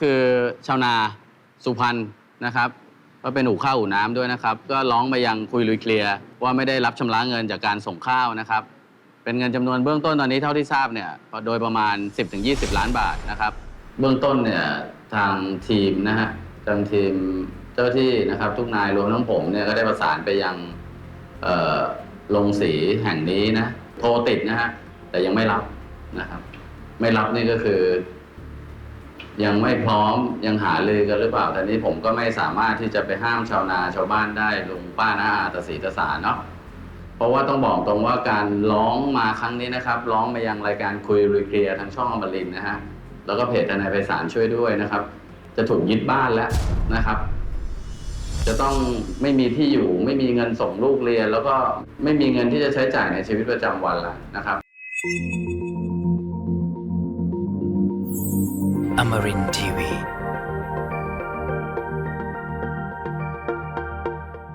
คือชาวนาสุพรรณนะครับก็เป็นอู่ข้าวอู่น้ำด้วยนะครับ ก็ร้องไปยังคุยลุยเคลียร์ว่าไม่ได้รับชำระเงินจากการส่งข้าวนะครับ เป็นเงินจำนวนเบื้องต้นตอนนี้เท่าที่ทราบเนี่ยโดยประมาณ 10-20 ล้านบาทนะครับ เบื้องต้นเนี่ยทางทีมนะฮะทางทีมเจ้าที่นะครับ ทุกนายรวมทั้งผมเนี่ยก็ได้ประสานไปยังโรงสีแห่งนี้นะโทรติดนะฮะแต่ยังไม่รับนะครับ ไม่รับนี่ก็คือ ยังไม่พร้อมยังหาลือกันหรือเปล่าแต่นี้ผมก็ไม่สามารถที่จะไปห้ามชาวนาชาวบ้านได้ลุงป้าน้าอาตาสีตาสาเนาะเพราะว่าต้องบอกตรงว่าการร้องมาครั้งนี้นะครับร้องมายังรายการคุยรุยเคลียร์ทางช่องอมรินนะฮะแล้วก็เพจทนายไพศาลช่วยด้วยนะครับ จะถูกยึดบ้านแล้วนะครับ จะต้องไม่มีที่อยู่ ไม่มีเงินส่งลูกเรียน แล้วก็ไม่มีเงินที่จะใช้จ่ายในชีวิตประจำวันล้วนะครับ Amarin TV.